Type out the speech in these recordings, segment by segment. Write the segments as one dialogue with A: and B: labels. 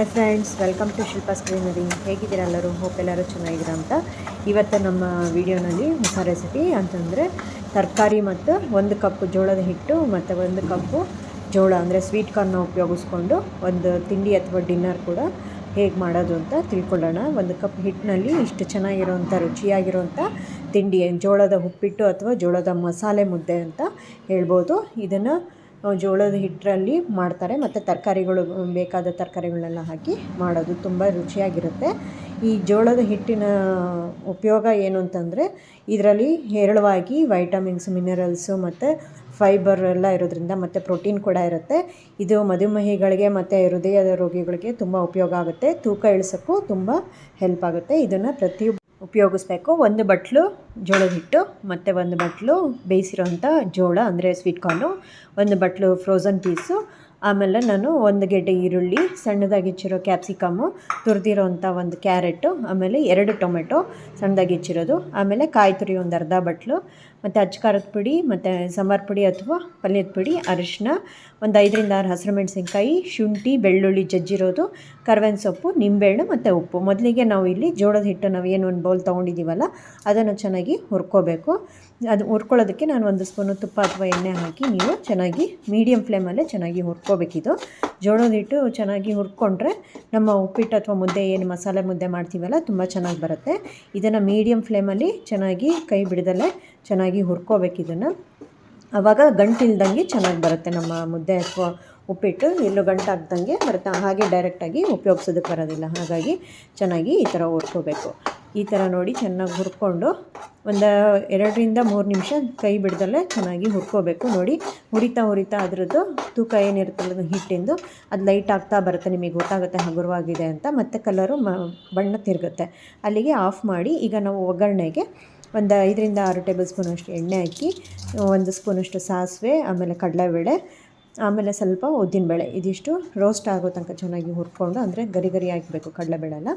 A: Hi friends welcome to Shilpa scenery ಹೇಗಿದ್ದೀರಾ ಎಲ್ಲರೂ? Hope ಎಲ್ಲರೂ ಚೆನ್ನಾಗಿದ್ದೀರಾ ಅಂತ. ಇವತ್ತು ನಮ್ಮ ವಿಡಿಯೋನಲ್ಲಿ ಹೊಸ ರೆಸಿಪಿ ಅಂತಂದರೆ ತರಕಾರಿ ಮತ್ತು ಒಂದು ಕಪ್ ಜೋಳದ ಹಿಟ್ಟು ಮತ್ತು ಒಂದು ಕಪ್ಪು ಜೋಳ, ಅಂದರೆ ಸ್ವೀಟ್ ಕಾರ್ನ ಉಪಯೋಗಿಸ್ಕೊಂಡು ಒಂದು ತಿಂಡಿ ಅಥವಾ ಡಿನ್ನರ್ ಕೂಡ ಹೇಗೆ ಮಾಡೋದು ಅಂತ ತಿಳ್ಕೊಳ್ಳೋಣ. ಒಂದು ಕಪ್ ಹಿಟ್ಟಿನಲ್ಲಿ ಇಷ್ಟು ಚೆನ್ನಾಗಿರೋವಂಥ, ರುಚಿಯಾಗಿರುವಂಥ ತಿಂಡಿ, ಜೋಳದ ಉಪ್ಪಿಟ್ಟು ಅಥವಾ ಜೋಳದ ಮಸಾಲೆ ಮುದ್ದೆ ಅಂತ ಹೇಳ್ಬೋದು. ಇದನ್ನು ಜೋಳದ ಹಿಟ್ಟರಲ್ಲಿ ಮಾಡ್ತಾರೆ ಮತ್ತು ತರಕಾರಿಗಳು ಬೇಕಾದ ತರಕಾರಿಗಳನ್ನೆಲ್ಲ ಹಾಕಿ ಮಾಡೋದು ತುಂಬ ರುಚಿಯಾಗಿರುತ್ತೆ. ಈ ಜೋಳದ ಹಿಟ್ಟಿನ ಉಪಯೋಗ ಏನು ಅಂತಂದರೆ, ಇದರಲ್ಲಿ ಹೇರಳವಾಗಿ ವೈಟಮಿನ್ಸ್ ಮಿನರಲ್ಸು ಮತ್ತು ಫೈಬರ್ ಎಲ್ಲ ಇರೋದ್ರಿಂದ ಮತ್ತು ಪ್ರೋಟೀನ್ ಕೂಡ ಇರುತ್ತೆ. ಇದು ಮಧುಮೇಹಿಗಳಿಗೆ ಮತ್ತು ಹೃದಯದ ರೋಗಿಗಳಿಗೆ ತುಂಬ ಉಪಯೋಗ ಆಗುತ್ತೆ. ತೂಕ ಇಳಿಸೋಕ್ಕೂ ತುಂಬ ಹೆಲ್ಪ್ ಆಗುತ್ತೆ. ಇದನ್ನು ಪ್ರತಿ ಉಪಯೋಗಿಸ್ಬೇಕು. ಒಂದು ಬಟ್ಲು ಜೋಳದ ಹಿಟ್ಟು, ಮತ್ತು ಒಂದು ಬಟ್ಲು ಬೇಯಿಸಿರೋಂಥ ಜೋಳ, ಅಂದರೆ ಸ್ವೀಟ್ ಕಾರ್ನು ಒಂದು ಬಟ್ಲು ಫ್ರೋಝನ್ ಪೀಸು ಆಮೇಲೆ ನಾನು ಒಂದು ಗೆಡ್ಡೆ ಈರುಳ್ಳಿ, ಸಣ್ಣದಾಗಿ ಹೆಚ್ಚಿರೋ ಕ್ಯಾಪ್ಸಿಕಮ್ಮು, ತುರಿದಿರೋಂಥ ಒಂದು ಕ್ಯಾರೆಟು, ಆಮೇಲೆ ಎರಡು ಟೊಮೆಟೊ ಸಣ್ಣದಾಗಿ ಹೆಚ್ಚಿರೋದು, ಆಮೇಲೆ ಕಾಯಿ ತುರಿ ಒಂದು ಅರ್ಧ ಬಟ್ಲು, ಮತ್ತು ಅಚ್ಕಾರದ ಪುಡಿ, ಮತ್ತು ಸಾಂಬಾರು ಪುಡಿ ಅಥವಾ ಪಲ್ಯದ ಪುಡಿ ಅರಿಶಿನ ಒಂದು ಐದರಿಂದ ಆರು ಹಸಿರು ಮೆಣಸಿನ್ಕಾಯಿ, ಶುಂಠಿ, ಬೆಳ್ಳುಳ್ಳಿ ಜಜ್ಜಿರೋದು ಕರ್ಬೇವಿನ ಸೊಪ್ಪು, ನಿಂಬೆಹಣ್ಣು ಮತ್ತು ಉಪ್ಪು. ಮೊದಲಿಗೆ ನಾವು ಇಲ್ಲಿ ಜೋಳದ ಹಿಟ್ಟು ನಾವು ಏನು ಒಂದು ಬೌಲ್ ತೊಗೊಂಡಿದ್ದೀವಲ್ಲ, ಅದನ್ನು ಚೆನ್ನಾಗಿ ಹುರ್ಕೋಬೇಕು. ಅದು ಹುರ್ಕೊಳ್ಳೋದಕ್ಕೆ ನಾನು ಒಂದು ಸ್ಪೂನು ತುಪ್ಪ ಅಥವಾ ಎಣ್ಣೆ ಹಾಕಿ ನೀವು ಚೆನ್ನಾಗಿ ಮೀಡಿಯಮ್ ಫ್ಲೇಮಲ್ಲೇ ಚೆನ್ನಾಗಿ ಹುರ್ಕೋಬೇಕಿದು. ಜೋಳದ ಹಿಟ್ಟು ಚೆನ್ನಾಗಿ ಹುರ್ಕೊಂಡ್ರೆ ನಮ್ಮ ಉಪ್ಪಿಟ್ಟು ಅಥವಾ ಮುದ್ದೆ ಏನು ಮಸಾಲೆ ಮುದ್ದೆ ಮಾಡ್ತೀವಲ್ಲ ತುಂಬ ಚೆನ್ನಾಗಿ ಬರುತ್ತೆ. ಇದನ್ನು ಮೀಡಿಯಮ್ ಫ್ಲೇಮಲ್ಲಿ ಚೆನ್ನಾಗಿ ಕೈ ಬಿಡದಲ್ಲೇ ಚೆನ್ನಾಗಿ ಹುರ್ಕೋಬೇಕು ಇದನ್ನು ಆವಾಗ ಗಂಟಿಲ್ದಂಗೆ ಚೆನ್ನಾಗಿ ಬರುತ್ತೆ ನಮ್ಮ ಮುದ್ದೆ ಅಥವಾ ಉಪ್ಪಿಟ್ಟು. ಎಲ್ಲೂ ಗಂಟಾಗ್ದಂಗೆ ಬರುತ್ತೆ. ಹಾಗೆ ಡೈರೆಕ್ಟಾಗಿ ಉಪಯೋಗಿಸೋದಕ್ಕೆ ಬರೋದಿಲ್ಲ. ಹಾಗಾಗಿ ಚೆನ್ನಾಗಿ ಈ ಥರ ಹುರ್ಕೋಬೇಕು. ಈ ಥರ ನೋಡಿ ಚೆನ್ನಾಗಿ ಹುರ್ಕೊಂಡು ಒಂದು ಎರಡರಿಂದ ಮೂರು ನಿಮಿಷ ಕೈ ಬಿಡ್ದಲ್ಲೇ ಚೆನ್ನಾಗಿ ಹುರ್ಕೋಬೇಕು. ನೋಡಿ, ಹುರಿತಾ ಹುರಿತಾ ಅದರದ್ದು ತೂಕ ಏನಿರುತ್ತಲ್ಲ ಹಿಟ್ಟಿಂದು, ಅದು ಲೈಟ್ ಆಗ್ತಾ ಬರುತ್ತೆ, ನಿಮಗೆ ಗೊತ್ತಾಗುತ್ತೆ ಹಗುರವಾಗಿದೆ ಅಂತ. ಮತ್ತು ಕಲರು ಮ, ಬಣ್ಣ ತಿರುಗುತ್ತೆ. ಅಲ್ಲಿಗೆ ಆಫ್ ಮಾಡಿ ಈಗ ನಾವು ಒಗ್ಗರಣೆಗೆ ಒಂದು ಐದರಿಂದ ಆರು ಟೇಬಲ್ ಸ್ಪೂನಷ್ಟು ಎಣ್ಣೆ ಹಾಕಿ, ಒಂದು ಸ್ಪೂನಷ್ಟು ಸಾಸಿವೆ, ಆಮೇಲೆ ಕಡಲೆಬೇಳೆ ಆಮೇಲೆ ಸ್ವಲ್ಪ ಉದ್ದಿನಬೇಳೆ ಇದಿಷ್ಟು ರೋಸ್ಟ್ ಆಗೋ ತನಕ ಚೆನ್ನಾಗಿ ಹುರ್ಕೊಂಡು, ಅಂದರೆ ಗರಿ ಗರಿ ಹಾಕಬೇಕು ಕಡಲೆಬೇಳೆನ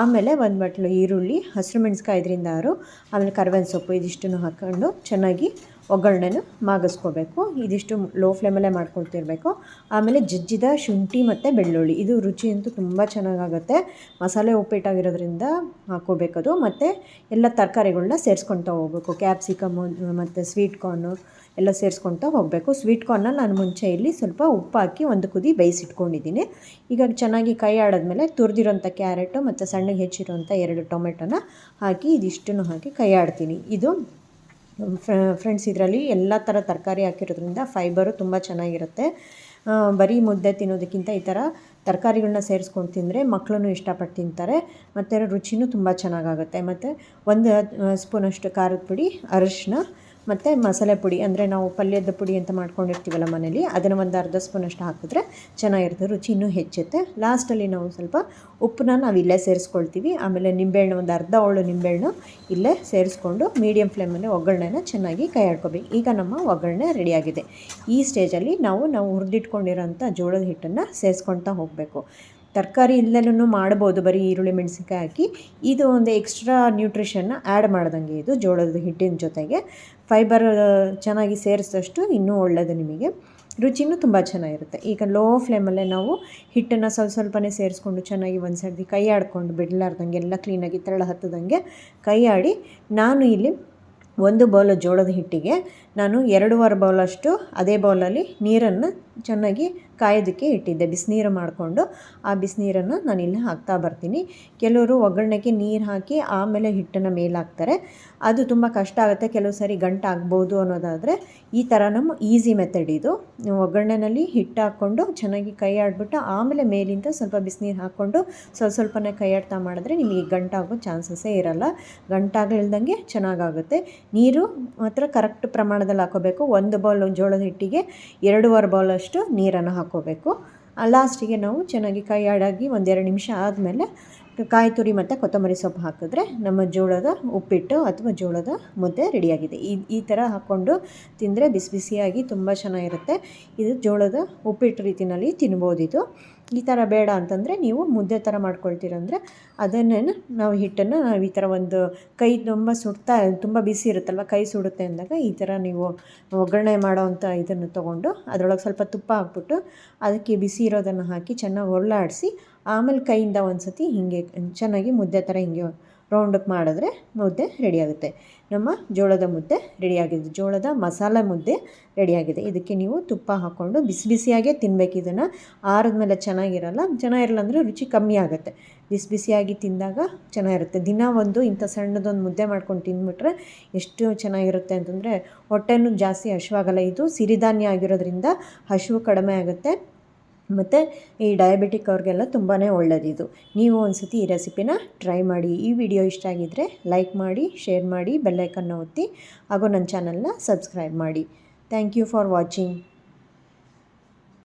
A: ಆಮೇಲೆ ಒಂದು ಬಟ್ಲು ಈರುಳ್ಳಿ, ಹಸಿರು ಮೆಣಸ್ಕಾಯಿ ಇದರಿಂದ ಆರು. ಆಮೇಲೆ ಕರ್ಬೇವಿನ ಸೊಪ್ಪು ಇದಿಷ್ಟನ್ನು ಹಾಕ್ಕೊಂಡು ಚೆನ್ನಾಗಿ ಒಗ್ಗರಣೆನ ಮಾಗಿಸ್ಕೋಬೇಕು. ಇದಿಷ್ಟು ಲೋ ಫ್ಲೇಮಲ್ಲೇ ಮಾಡ್ಕೊಳ್ತಿರ್ಬೇಕು. ಆಮೇಲೆ ಜಜ್ಜಿದ ಶುಂಠಿ ಮತ್ತು ಬೆಳ್ಳುಳ್ಳಿ. ಇದು ರುಚಿ ಅಂತೂ ತುಂಬ ಚೆನ್ನಾಗಾಗುತ್ತೆ. ಮಸಾಲೆ ಉಪ್ಪಿಟ್ಟಾಗಿರೋದ್ರಿಂದ ಹಾಕ್ಕೋಬೇಕದು. ಮತ್ತು ಎಲ್ಲ ತರಕಾರಿಗಳನ್ನ ಸೇರಿಸ್ಕೊಳ್ತಾ ಹೋಗ್ಬೇಕು. ಕ್ಯಾಪ್ಸಿಕಮ್ಮು ಮತ್ತು ಸ್ವೀಟ್ ಕಾರ್ನು ಎಲ್ಲ ಸೇರಿಸ್ಕೊಳ್ತಾ ಹೋಗಬೇಕು. ಸ್ವೀಟ್ ಕಾರ್ನ ನಾನು ಮುಂಚೆ ಇಲ್ಲಿ ಸ್ವಲ್ಪ ಉಪ್ಪು ಹಾಕಿ ಒಂದು ಕುದಿ ಬೇಯಿಸಿಟ್ಕೊಂಡಿದ್ದೀನಿ. ಈಗ ಚೆನ್ನಾಗಿ ಕೈ ಆಡಿದ್ಮೇಲೆ ತುರಿದಿರೋಂಥ ಕ್ಯಾರೆಟು ಮತ್ತು ಸಣ್ಣಗೆ ಹೆಚ್ಚಿರುವಂಥ ಎರಡು ಟೊಮೆಟೊನ ಹಾಕಿ ಇದಿಷ್ಟನ್ನು ಹಾಕಿ ಕೈ ಆಡ್ತೀನಿ. ಇದು ಫ್ರೆಂಡ್ಸ್ ಇದರಲ್ಲಿ ಎಲ್ಲ ಥರ ತರಕಾರಿ ಹಾಕಿರೋದ್ರಿಂದ ಫೈಬರು ತುಂಬ ಚೆನ್ನಾಗಿರುತ್ತೆ. ಬರೀ ಮುದ್ದೆ ತಿನ್ನೋದಕ್ಕಿಂತ ಈ ಥರ ತರಕಾರಿಗಳನ್ನ ಸೇರಿಸ್ಕೊಂಡು ತಿಂದರೆ ಮಕ್ಕಳೂ ಇಷ್ಟಪಟ್ಟು ತಿಂತಾರೆ. ಮತ್ತು ರುಚಿನೂ ತುಂಬ ಚೆನ್ನಾಗಾಗುತ್ತೆ. ಮತ್ತು ಒಂದು ಸ್ಪೂನಷ್ಟು ಖಾರದ ಪುಡಿ ಅರಿಶಿನ ಮತ್ತು ಮಸಾಲೆ ಪುಡಿ ಅಂದರೆ ನಾವು ಪಲ್ಯದ ಪುಡಿ ಅಂತ ಮಾಡ್ಕೊಂಡಿರ್ತೀವಲ್ಲ ಮನೇಲಿ, ಅದನ್ನು ಒಂದು ಅರ್ಧ ಸ್ಪೂನಷ್ಟು ಹಾಕಿದ್ರೆ ಚೆನ್ನಾಗಿರುತ್ತೆ, ರುಚಿ ಇನ್ನೂ ಹೆಚ್ಚುತ್ತೆ. ಲಾಸ್ಟಲ್ಲಿ ನಾವು ಸ್ವಲ್ಪ ಉಪ್ಪನ್ನ ನಾವು ಇಲ್ಲೇ ಸೇರಿಸ್ಕೊಳ್ತೀವಿ. ಆಮೇಲೆ ನಿಂಬೆಹಣ್ಣು, ಒಂದು ಅರ್ಧ ಅವಳು ನಿಂಬೆಹಣ್ಣು ಇಲ್ಲೇ ಸೇರಿಸ್ಕೊಂಡು ಮೀಡಿಯಮ್ ಫ್ಲೇಮಲ್ಲಿ ಒಗ್ಗರಣೆನ ಚೆನ್ನಾಗಿ ಕೈ ಆಡ್ಕೋಬೇಕು. ಈಗ ನಮ್ಮ ಒಗ್ಗರಣೆ ರೆಡಿಯಾಗಿದೆ ಈ ಸ್ಟೇಜಲ್ಲಿ ನಾವು ನಾವು ಹುರಿದಿಟ್ಕೊಂಡಿರೋಂಥ ಜೋಳದ ಹಿಟ್ಟನ್ನು ಸೇರಿಸ್ಕೊಳ್ತಾ ಹೋಗಬೇಕು. ತರಕಾರಿ ಇಲ್ಲೆಲ್ಲೂ ಮಾಡ್ಬೋದು, ಬರೀ ಈರುಳ್ಳಿ, ಮೆಣಸಿನ್ಕಾಯಿ ಹಾಕಿ. ಇದು ಒಂದು ಎಕ್ಸ್ಟ್ರಾ ನ್ಯೂಟ್ರಿಷನ್ನ ಆ್ಯಡ್ ಮಾಡ್ದಂಗೆ ಇದು, ಜೋಳದ ಹಿಟ್ಟಿನ ಜೊತೆಗೆ. ಫೈಬರ್ ಚೆನ್ನಾಗಿ ಸೇರಿಸಿದಷ್ಟು ಇನ್ನೂ ಒಳ್ಳೆಯದು ನಿಮಗೆ. ರುಚಿನೂ ತುಂಬ ಚೆನ್ನಾಗಿರುತ್ತೆ. ಈಗ ಲೋ ಫ್ಲೇಮಲ್ಲೇ ನಾವು ಹಿಟ್ಟನ್ನು ಸ್ವಲ್ಪ ಸ್ವಲ್ಪನೇ ಸೇರಿಸ್ಕೊಂಡು ಚೆನ್ನಾಗಿ ಒಂದು ಸರ್ತಿ ಕೈ ಆಡ್ಕೊಂಡು ಬಿಡಲಾರ್ದಂಗೆ, ಎಲ್ಲ ಕ್ಲೀನಾಗಿ ತೆರಳ ಹತ್ತದಂಗೆ ಕೈ ಆಡಿ, ನಾನು ಇಲ್ಲಿ ಒಂದು ಬೌಲ್ ಜೋಳದ ಹಿಟ್ಟಿಗೆ ನಾನು ಎರಡೂವರೆ ಬೌಲಷ್ಟು ಅದೇ ಬೌಲಲ್ಲಿ ನೀರನ್ನು ಚೆನ್ನಾಗಿ ಕಾಯೋದಕ್ಕೆ ಇಟ್ಟಿದ್ದೆ. ಬಿಸಿನೀರು ಮಾಡಿಕೊಂಡು ಆ ಬಿಸಿನೀರನ್ನು ಇಲ್ಲಿ ಹಾಕ್ತಾ ಬರ್ತೀನಿ. ಕೆಲವರು ಒಗ್ಗರಣೆಗೆ ನೀರು ಹಾಕಿ ಆಮೇಲೆ ಹಿಟ್ಟನ್ನು ಮೇಲಾಕ್ತಾರೆ. ಅದು ತುಂಬ ಕಷ್ಟ ಆಗುತ್ತೆ. ಕೆಲವು ಸಾರಿ ಗಂಟು ಆಗ್ಬೋದು ಅನ್ನೋದಾದರೆ ಈ ಥರ ನಮ್ಮ ಈಸಿ ಮೆಥಡ್ ಇದು. ಒಗ್ಗರಣೆನಲ್ಲಿ ಹಿಟ್ಟು ಹಾಕ್ಕೊಂಡು ಚೆನ್ನಾಗಿ ಕೈ ಆಡಿಬಿಟ್ಟು ಆಮೇಲೆ ಮೇಲಿಂದ ಸ್ವಲ್ಪ ಬಿಸಿನೀರು ಹಾಕ್ಕೊಂಡು ಸ್ವಲ್ಪ ಸ್ವಲ್ಪನೇ ಕೈ ಆಡ್ತಾ ಮಾಡಿದ್ರೆ ನಿಮಗೆ ಗಂಟಾಗೋ ಚಾನ್ಸಸ್ಸೇ ಇರೋಲ್ಲ. ಗಂಟಾಗಲಿಲ್ದಂಗೆ ಚೆನ್ನಾಗಾಗುತ್ತೆ. ನೀರು ಮಾತ್ರ ಕರೆಕ್ಟ್ ಪ್ರಮಾಣದಲ್ಲಿ ಹಾಕೋಬೇಕು. ಒಂದು ಬೌಲ್ ಜೋಳದ ಹಿಟ್ಟಿಗೆ ಎರಡೂವರೆ ಬೌಲಷ್ಟು ನೀರನ್ನು ಹಾಕ್ಕೋಬೇಕು ಲಾಸ್ಟಿಗೆ ನಾವು ಚೆನ್ನಾಗಿ ಕೈ ಆಡಾಗಿ ಒಂದೆರಡು ನಿಮಿಷ ಆದಮೇಲೆ ಕಾಯಿ ತುರಿ ಮತ್ತು ಕೊತ್ತಂಬರಿ ಸೊಪ್ಪು ಹಾಕಿದ್ರೆ ನಮ್ಮ ಜೋಳದ ಉಪ್ಪಿಟ್ಟು ಅಥವಾ ಜೋಳದ ಮುದ್ದೆ ರೆಡಿಯಾಗಿದೆ. ಈ ಈ ಥರ ಹಾಕ್ಕೊಂಡು ತಿಂದರೆ ಬಿಸಿ ಬಿಸಿಯಾಗಿ ತುಂಬ ಚೆನ್ನಾಗಿರುತ್ತೆ. ಇದು ಜೋಳದ ಉಪ್ಪಿಟ್ಟು ರೀತಿಯಲ್ಲಿ ತಿನ್ಬೋದಿದು. ಈ ಥರ ಬೇಡ ಅಂತಂದರೆ ನೀವು ಮುದ್ದೆ ಥರ ಮಾಡ್ಕೊಳ್ತೀರಂದರೆ ಅದನ್ನೇ ನಾವು ಹಿಟ್ಟನ್ನು ನಾವು ಈ ಥರ ಒಂದು ಕೈ ತುಂಬ ಸುಡ್ತಾ, ತುಂಬ ಬಿಸಿ ಇರುತ್ತಲ್ವ, ಕೈ ಸುಡುತ್ತೆ ಅಂದಾಗ ಈ ಥರ ನೀವು ಒಗ್ಗರಣೆ ಮಾಡೋವಂಥ ಇದನ್ನು ತೊಗೊಂಡು ಅದರೊಳಗೆ ಸ್ವಲ್ಪ ತುಪ್ಪ ಹಾಕ್ಬಿಟ್ಟು ಅದಕ್ಕೆ ಬಿಸಿ ಇರೋದನ್ನು ಹಾಕಿ ಚೆನ್ನಾಗಿ ಹೊರಳಾಡಿಸಿ ಆಮೇಲೆ ಕೈಯಿಂದ ಒಂದು ಸತಿ ಹೀಗೆ ಚೆನ್ನಾಗಿ ಮುದ್ದೆ ಥರ ಹಿಂಗೆ ರೌಂಡಕ್ಕೆ ಮಾಡಿದ್ರೆ ಮುದ್ದೆ ರೆಡಿಯಾಗುತ್ತೆ ನಮ್ಮ ಜೋಳದ ಮುದ್ದೆ ರೆಡಿಯಾಗಿದೆ ಜೋಳದ ಮಸಾಲೆ ಮುದ್ದೆ ರೆಡಿಯಾಗಿದೆ ಇದಕ್ಕೆ ನೀವು ತುಪ್ಪ ಹಾಕ್ಕೊಂಡು ಬಿಸಿ ಬಿಸಿಯಾಗೇ ತಿನ್ಬೇಕು. ಇದನ್ನು ಮೇಲೆ ಚೆನ್ನಾಗಿರಲ್ಲ. ಚೆನ್ನಾಗಿರಲ್ಲ ಅಂದರೆ ರುಚಿ ಕಮ್ಮಿ ಆಗುತ್ತೆ. ಬಿಸಿ ಬಿಸಿಯಾಗಿ ತಿಂದಾಗ ಚೆನ್ನಾಗಿರುತ್ತೆ. ದಿನ ಒಂದು ಇಂಥ ಸಣ್ಣದೊಂದು ಮುದ್ದೆ ಮಾಡ್ಕೊಂಡು ತಿಂದ್ಬಿಟ್ರೆ ಎಷ್ಟು ಚೆನ್ನಾಗಿರುತ್ತೆ ಅಂತಂದರೆ ಹೊಟ್ಟೆನೂ ಜಾಸ್ತಿ ಹಶ್ವಾಗಲ್ಲ. ಇದು ಸಿರಿಧಾನ್ಯ ಆಗಿರೋದ್ರಿಂದ ಹಸಿವು ಕಡಿಮೆ ಆಗುತ್ತೆ. ಮತ್ತು ಈ ಡಯಾಬಿಟಿಕ್ ಅವ್ರಿಗೆಲ್ಲ ತುಂಬಾ ಒಳ್ಳೆಯದಿದು ನೀವು ಒಂದು ಸತಿ ಈ ರೆಸಿಪಿನ ಟ್ರೈ ಮಾಡಿ, ಈ ವಿಡಿಯೋ ಇಷ್ಟ ಆಗಿದ್ದರೆ ಲೈಕ್ ಮಾಡಿ ಶೇರ್ ಮಾಡಿ ಬೆಲ್ಲೈಕನ್ನ ಒತ್ತಿ, ಹಾಗೂ ನನ್ನ ಚಾನಲ್ನ ಸಬ್ಸ್ಕ್ರೈಬ್ ಮಾಡಿ. Thank you for watching